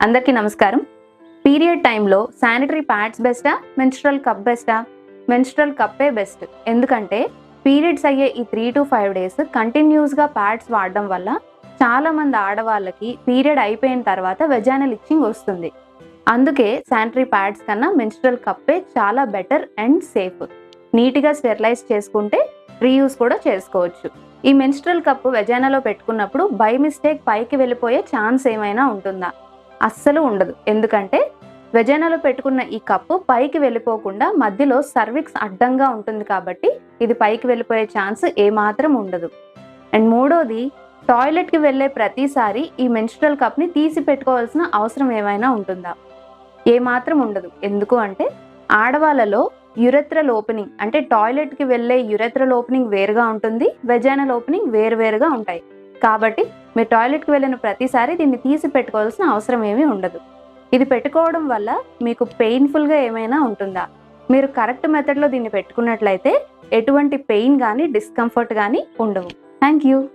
అందరికీ నమస్కారం. పీరియడ్ టైంలో శానిటరీ ప్యాడ్స్ బెస్టా మెన్స్ట్రల్ కప్ బెస్టా? మెన్స్ట్రల్ కప్పే బెస్ట్. ఎందుకంటే పీరియడ్స్ అయ్యే ఈ త్రీ టు ఫైవ్ డేస్ కంటిన్యూస్గా ప్యాడ్స్ వాడడం వల్ల చాలామంది ఆడవాళ్ళకి పీరియడ్ అయిపోయిన తర్వాత వెజానల్ ఇచ్చింగ్ వస్తుంది. అందుకే శానిటరీ ప్యాడ్స్ కన్నా మెన్స్ట్రల్ కప్పే చాలా బెటర్ అండ్ సేఫ్. నీట్గా స్టెరిలైజ్ చేసుకుంటే రీయూస్ కూడా చేసుకోవచ్చు. ఈ మెన్స్ట్రల్ కప్పు వెజానాలో పెట్టుకున్నప్పుడు బై మిస్టేక్ పైకి వెళ్ళిపోయే ఛాన్స్ ఏమైనా ఉంటుందా? అస్సలు ఉండదు. ఎందుకంటే వెజైనాలో పెట్టుకున్న ఈ కప్పు పైకి వెళ్ళిపోకుండా మధ్యలో సర్విక్స్ అడ్డంగా ఉంటుంది కాబట్టి ఇది పైకి వెళ్ళిపోయే ఛాన్స్ ఏమాత్రం ఉండదు. అండ్ మూడోది టాయిలెట్కి వెళ్ళే ప్రతిసారి ఈ మెన్స్ట్రల్ కప్ని తీసి పెట్టుకోవాల్సిన అవసరం ఏమైనా ఉంటుందా? ఏమాత్రం ఉండదు. ఎందుకు అంటే ఆడవాళ్ళలో యురెత్రల్ ఓపెనింగ్ అంటే టాయిలెట్కి వెళ్ళే యురెత్రల్ ఓపెనింగ్ వేరుగా ఉంటుంది వెజైనల్ ఓపెనింగ్ వేరువేరుగా ఉంటాయి. కాబట్టి మీరు టాయిలెట్కి వెళ్ళిన ప్రతిసారి దీన్ని తీసి పెట్టుకోవాల్సిన అవసరం ఏమీ ఉండదు. ఇది పెట్టుకోవడం వల్ల మీకు పెయిన్ఫుల్గా ఏమైనా ఉంటుందా? మీరు కరెక్ట్ మెథడ్లో దీన్ని పెట్టుకున్నట్లయితే ఎటువంటి పెయిన్ కానీ డిస్కంఫర్ట్ కానీ ఉండవు. Thank you